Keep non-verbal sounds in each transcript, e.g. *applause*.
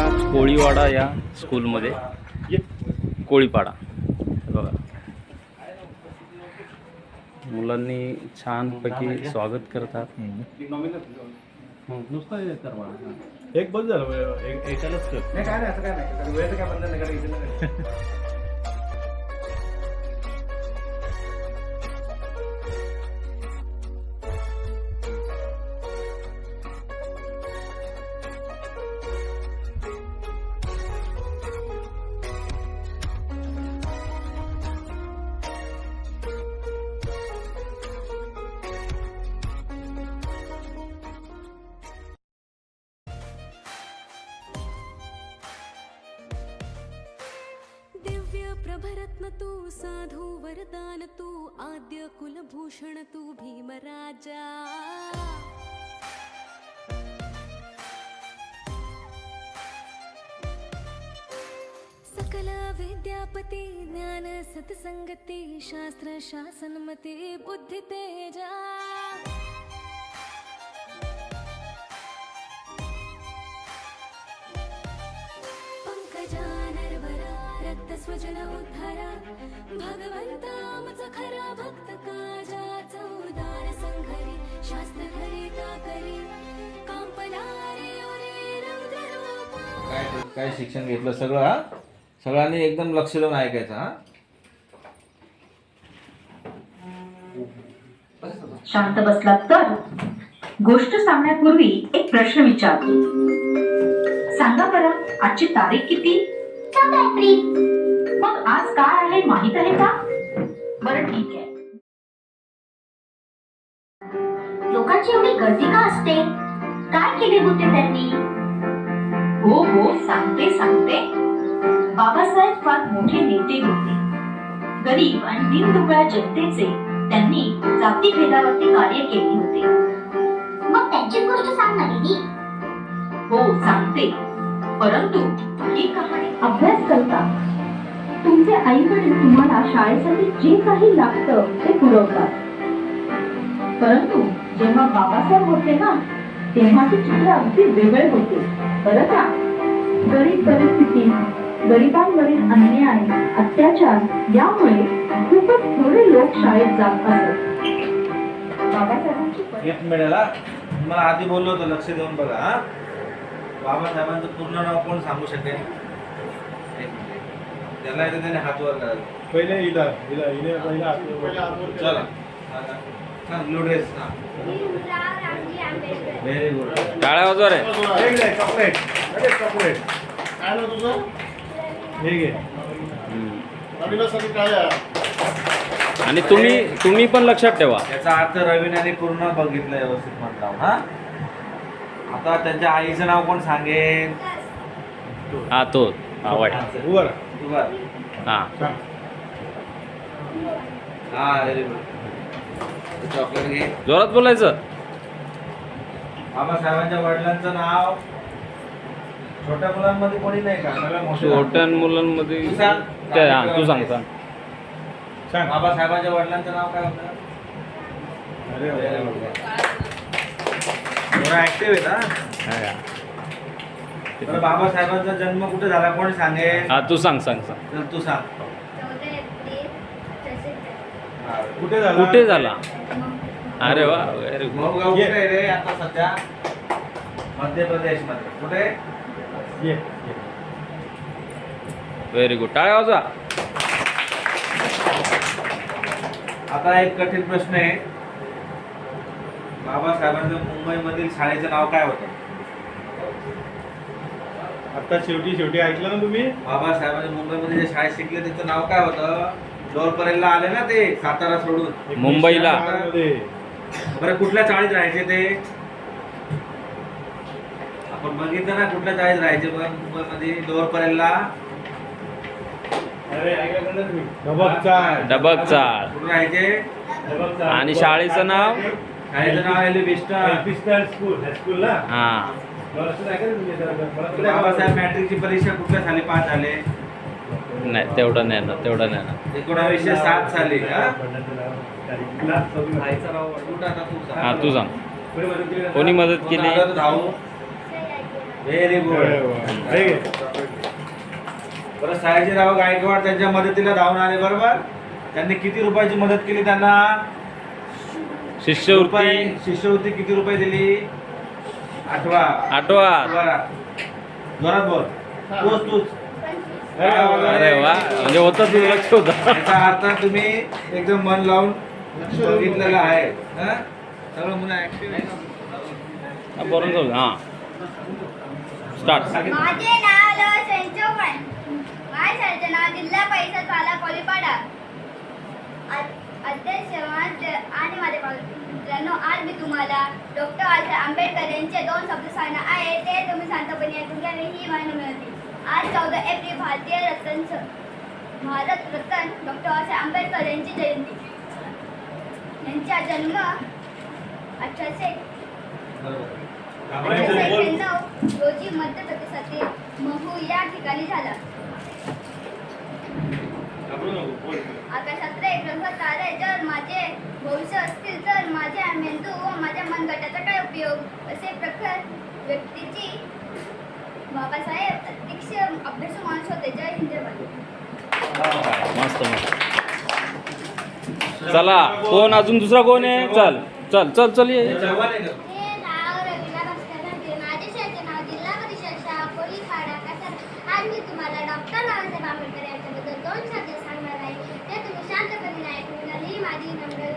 या कोळीवाडा या स्कूलमध्ये कोळीपाडा. बघा. मुलांनी छानपैकी स्वागत करतात. एक बस झालं एकालाच तू साधू वरदान तू आद्य कुलभूषण तू भीमराजा. सकल विद्यापती ज्ञान सत्संगती शास्त्र शासनमती बुद्धि तेजा. पंकजानरवरा रक्तस्वजन उद्धारा भगवंता आमचा खरा भक्त काजाचा उदार संघरी शास्त्र घरी ताकरी कांपणारे ओरे रौद्र रूपा. काय काय शिक्षण घेतलं सगळं हा? सगळ्यांनी एकदम लक्ष देऊन ऐकायचं हा? शांत बसलात तर? गोष्ट सांगण्यापूर्वी एक प्रश्न विचारतो. सांगा बरं आजची तारीख किती? चौदा एप्रिल. आज काय आहे माहीत आहे का? बरं ठीक आहे. लोकांची एवढी गर्दी का असते? काय केले होते त्यांनी? हो हो सांगते सांगते. बाबासाहेब फार मोठे नेते होते. गरीब आणि दीनदुबळ्या जनतेचे त्यांनी जाती भेदावरती कार्य केले होते. मग त्यांची गोष्ट सांग ना दीदी. हो सांगते. परंतु ही कहाणी अभ्यास करता तुमचे आई वडील तुम्हाला शाळेसाठी जे काही लागतं ते पुरवतात. परंतु जेव्हा बाबासाहेब होते ना तेव्हाचे चित्र अगदी वेगळे होते. बरं का? गरीब परिस्थिती गरिबांवरील अन्याय अत्याचार यामुळे खूपच थोडे लोक शाळेत जात असत. बाबासाहेबांची मिळाला मला आधी बोललो होतं लक्ष देऊन बघा बाबासाहेबांचं पूर्ण नाव कोण सांगू शकेल? त्याला येतं त्याने हात वर करायचं पहिले हिला हिला हिने पहिला हात- चला. सांग ब्लू ड्रेस हा. व्हेरी गुड टाळ्या वाजवा रे एक दे, चॉकलेट लगेच चॉकलेट काय तुझं? हे घे. आणि तुम्ही तुम्ही पण लक्षात ठेवा. याचा अर्थ रवीने पूर्ण बघितलं व्यवस्थित म्हटलं. हा? आता त्यांच्या आईचं नाव कोण सांगेल? हा तो. हा उभं राहा. हा. हा. चॉकलेट घे. जोरात बोलायचं. बाबासाहेबांच्या वडिलांचं नाव. छोट्या मुलांमध्ये कोणी नाही का? सगळ्या मोठ्या छोट्या मुलांमध्ये तू सांग. ते हा तू सांग सांग. सांग. बाबासाहेबांच्या वडिलांचं नाव काय होतं? अरे. थोडा ऍक्टिव्ह आहे ना हा, तर बाबासाहेबांचा जन्म कुठे झाला? कोण सांगेल? हा तू सांग सांग सांग. तर तू सांग. हा, कुठे झाला? कुठे झाला? अरे वा व्हेरी गुड मोरगाव कुठे आहे रे आता सध्या? मध्य प्रदेशमध्ये कुठे? ये ये. व्हेरी गुड टाळ्या वाजवा. आता एक कठीण प्रश्न आहे. बाबासाहेबांचं मुंबईमधील शाळेचं नाव काय होतं? आता शेवटी शेवटी ऐकलं ना तुम्ही? बाबासाहेबांनी मुंबईमध्ये जे शाळेत शिकले त्याचं नाव काय होतं? लोअरपर्यंतला आले ना ते सातारा सोडून. मुंबईला. बरं कुठल्या चाळीत राहायचे ते? आपण बघितलं ना कुठल्या चाळीत राहायचे बरं मुंबईमध्ये लोअरपर्यंतला अरे ऐकलं का तुम्ही? डबक चाळ. कुठे राहायचे. आणि शाळेचं नाव? शाळेचं नाव आहे पिस्टल स्कूल हायस्कूल ना? हा. बाबासाहेब मॅट्रिकची परीक्षा कुठल्या साली पास झाले? नाही तेवढं नाही ना तेवढं नाही ना. एकोणावीसशे सात साली हा? तू सांग. हा तू सांग कोणी मदत केली? आलं व्हेरी गुड. हे. घे. बरं सयाजीराव गायकवाड त्यांच्या मदतीला धावून आले बरोबर? त्यांनी किती रुपयाची मदत केली त्यांना? शिष्यवृत्ती. रुपये शिष्यवृत्ती किती रुपये दिली? आठवा. आठवा. जोरात बोल. तूच तूच. अरे वा म्हणजे होतं तुझं लक्ष होतं. याचा अर्थ तुम्ही एकदम मन लावून बघितलेलं आहे. हं? सगळं मुलं ऍक्टिव्ह हा, बरोबर जाऊ दे. हा. स्टार्ट माझे नाव माझ्या शाळेचे नाव जिल्हा परिषद पाला कोलीपाडा. अध्यक्ष माझे आणि माझे मित्रांनो आज मी तुम्हाला डॉक्टर बाबासाहेब आंबेडकर यांचे दोन शब्द सांगणार आहे. ते तुम्ही शांतपणे ऐकून घ्या आणि ही माहिती मिळते आज चौदा एप्रिल भारतीय रत्न भारत रत्न डॉक्टर बाबासाहेब आंबेडकर यांची जयंती. यांचा जन्म अठराशे अठराशे एक्क्याण्णव रोजी मध्य प्रदेशातील महू या ठिकाणी झाला. आकाशात एक रंग तारे जर माझे भविष्य असतील तर माझ्या मेंदू व माझ्या मनगटाचा काय उपयोग? असे प्रखर व्यक्तीची बाबासाहेब अतिशय अभ्यासू माणूस होते. जय हिंद. मस्त मस्त. चला कोण? अजून दुसरा कोण आहे? चल चल चल चल ये जवान आहे का? हे नाव रवीला भास्कर राजे माझे शाळेचे नाव जिल्हा परिषद शाळा कोळी खाडा कसर आज मी तुम्हाला डॉक्टर बाबासाहेब आंबेडकर यांच्याबद्दल दोन शब्द सांगणार आहे. ते तुम्ही शांतपणे ऐकून घ्या. ही माझी नम्र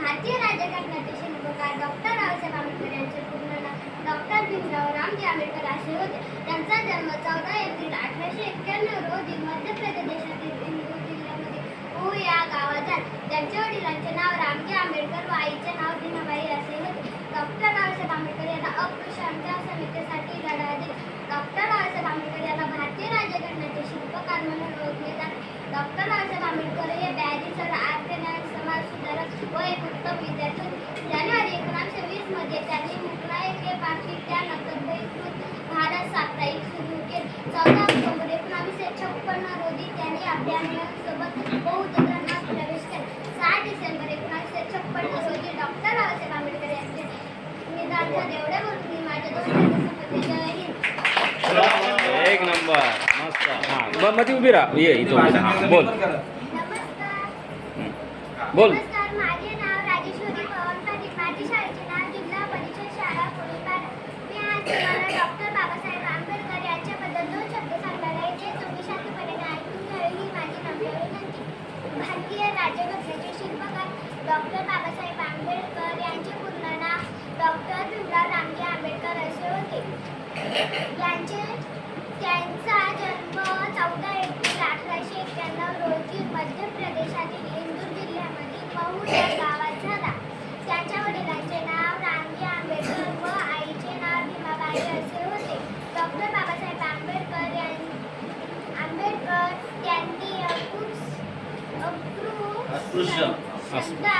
भारतीय राज्यघटनाचे शिल्पकार डॉक्टर बाबासाहेब आंबेडकर यांचे पूर्ण नाव डॉक्टर भीमराव रामजी आंबेडकर असे होते. त्यांचा जन्म चौदा एप्रिल अठराशे एक्क्याण्णव रोजी मध्य प्रदेशातील इंदूर जिल्ह्यामध्ये हू या गावात झाले. त्यांच्या वडिलांचे नाव रामजी आंबेडकर व आईचे नाव दिनाबाई असे होते. डॉक्टर बाबासाहेब आंबेडकर यांना अस्पृश्यांच्या समितीसाठी लढा दिला डॉक्टर बाबासाहेब आंबेडकर यांना भारतीय राज्यघटनेचे शिल्पकार म्हणून ओळखले जाते डॉक्टर बाबासाहेब आंबेडकर हे बॅरिस्टर आर्थिक समाज सुधारक व एक उत्तम विद्यार्थी. जानेवारी एकोणीसशे वीसमध्ये त्यांनी मुक्ताईक हे पाचवी त्यानंतर बहिष्कृत भारत साप्ताहिक सुरू केले. चौदा ऑक्टोबर एकोणावीसशे छप्पन्न रोजी त्यांनी अभ्यासोबत बौद्ध धर्मात प्रवेश केला. सहा डिसेंबर एकोणीसशे छप्पन्न रोजी डॉक्टर बाबासाहेब आंबेडकर यांचे निधन झाले. एवढे मी माझ्या दोन एक नंबर. मस्त. हा ब- मध्ये उभी राहा. ये इथं उभी राहा. हा, बोल. नमस्कार बोल. नमस्कार माझे नाव राजेश्वरी पवन पाटील माझी शाळेचे नाव जिल्हा परिषद शाळा कोळीपाडा. मी आज तुम्हाला डॉक्टर बाबासाहेब आंबेडकर यांच्याबद्दल दोन शब्द सांगणार आहे. जे तुम्ही शांतपणे ऐकून घ्यावे ही माझी नम्र विनंती. भारतीय राज्यघटनेचे शिल्पकार डॉक्टर बाबासाहेब आंबेडकर यांचे पूर्ण नाव डॉक्टर भीमराव रामजी आंबेडकर असे होते. यांचे त्यांचा जन्म चौदा एप्रिल अठराशे एक्क्याण्णव रोजी मध्य प्रदेशातील इंदूर जिल्ह्यामधील महू या गावात झाला त्यांच्या वडिलांचे नाव रामजी आंबेडकर व आईचे नाव भीमाबाई असे होते डॉक्टर बाबासाहेब आंबेडकर यां आंबेडकर त्यांनी अस्पृश्य. श्रद्धा.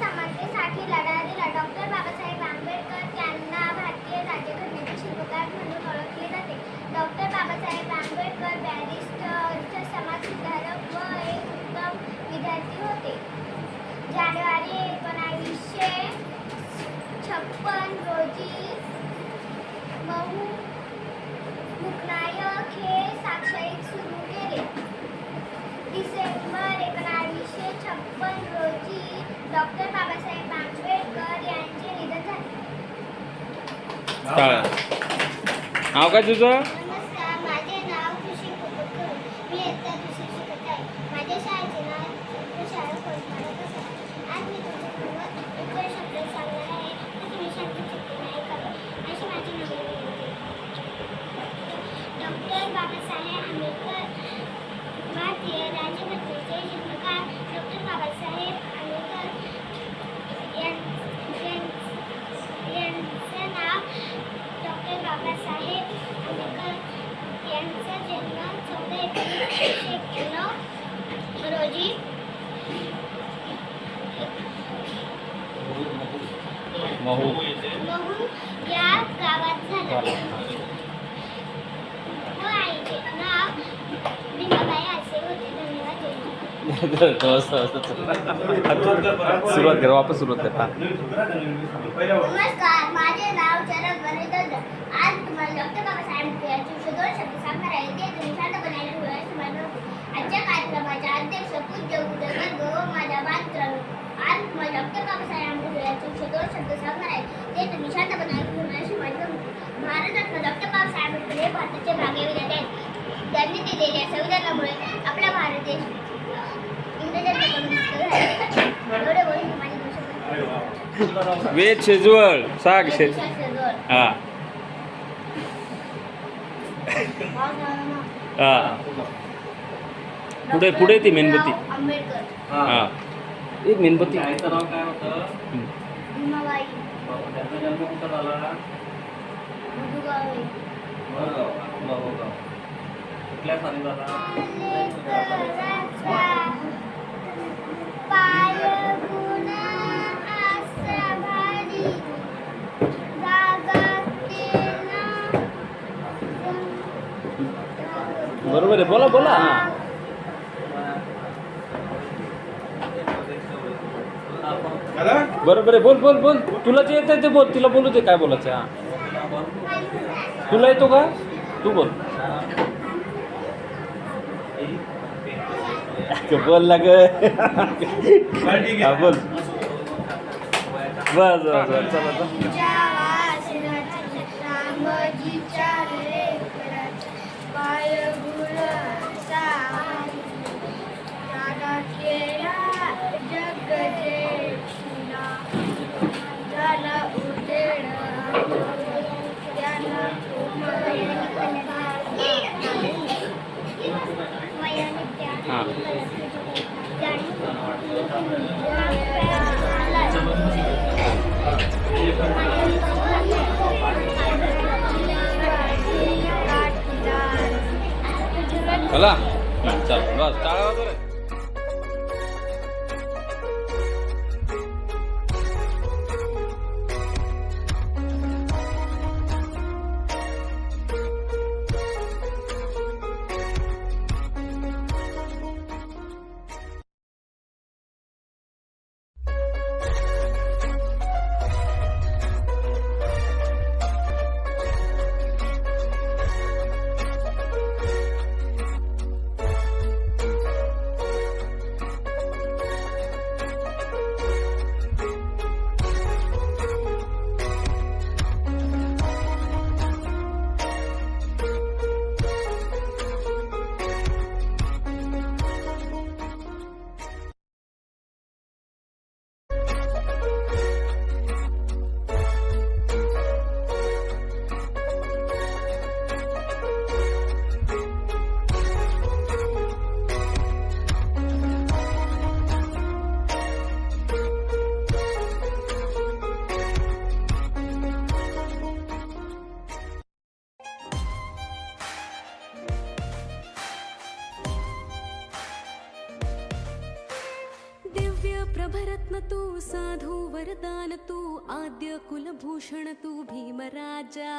समानतेसाठी लढा दिला डॉक्टर बाबासाहेब आंबेडकर त्यांना भारतीय राज्यघटनेचे शिल्पकार म्हणून ओळखले जाते. डॉक्टर बाबासाहेब आंबेडकर बॅरिस्टर समाज सुधारक व एक उत्तम विद्यार्थी होते. जानेवारी एकोणावीसशे छप्पन रोजी मऊ मुकनायक हे साप्ताहिक सुरू केले डिसेंबर एकोणावीसशे छप्पन रोजी डॉक्टर बाबासाहेब आंबेडकर यांचे निधन झाले टाळा. नाव काय तुझं नमस्कार माझे नाव खुशी कुकुटकर मी इयत्ता दुसरी शिकत आहे माझ्या शाळेचे नाव चित्र शाळा कोलकाता आहे आज मी तुमच्यासमोर एक दोन शब्द सांगणार आहे ते तुम्ही शांत चित्ताने ऐकावे अशी माझी नाव काय डॉक्टर बाबासाहेब आंबेडकर भारतीय *laughs* सुरुवात कर वापस सुरुवात कर नमस्कार माझे नाव चरण गणेश आज तुम्हाला डॉक्टर बाबासाहेब यांचे सुदोष शब्द सांगणार आहे. ते तुम्ही शांतपणे आजच्या कार्यक्रमाचे अध्यक्ष पूज्य उदयवर्ग व माझ्या बालमित्रांनो आज तुम्हाला डॉक्टर बाबासाहेब आंबेडकर यांचे सुदोष शब्द सांग आहे ते तुम्ही शांतपणे ऐकून घ्यायचे माझं होते. भारतरत्न डॉक्टर बाबासाहेब आंबेडकर हे भारताचे भाग्यविधाते आहेत त्यांनी दिलेल्या संविधानामुळे आपला भारत देश इंग्रजांच्याकडून मुक्त झाला. एवढे बोलून मी माझी भाषण वेद शेजवळ साग शे शास्त्रज्ञ. हा. हा. पुढे पुढे ती मेणबत्ती. हा. एक मेणबत्ती. आईचं नाव काय होतं? भीमाबाई. त्यांचा जन्म कुठं झाला? मुदुगावे वडगाव बाबूगाव कुठल्या बरोबर आहे. बोला बोला. हा. बरोबर आहे. बोल बोल बोल. तुला जे येतं ते बोल. तिला बोलू दे काय बोलायचं हा. तुला येतो का? तू बोल. बोल ना ग. बोल. बस बस बस. चला चला. चल बस टाळा वगैरे साधू वरदान तू आद्य कुलभूषण तू भीमराजा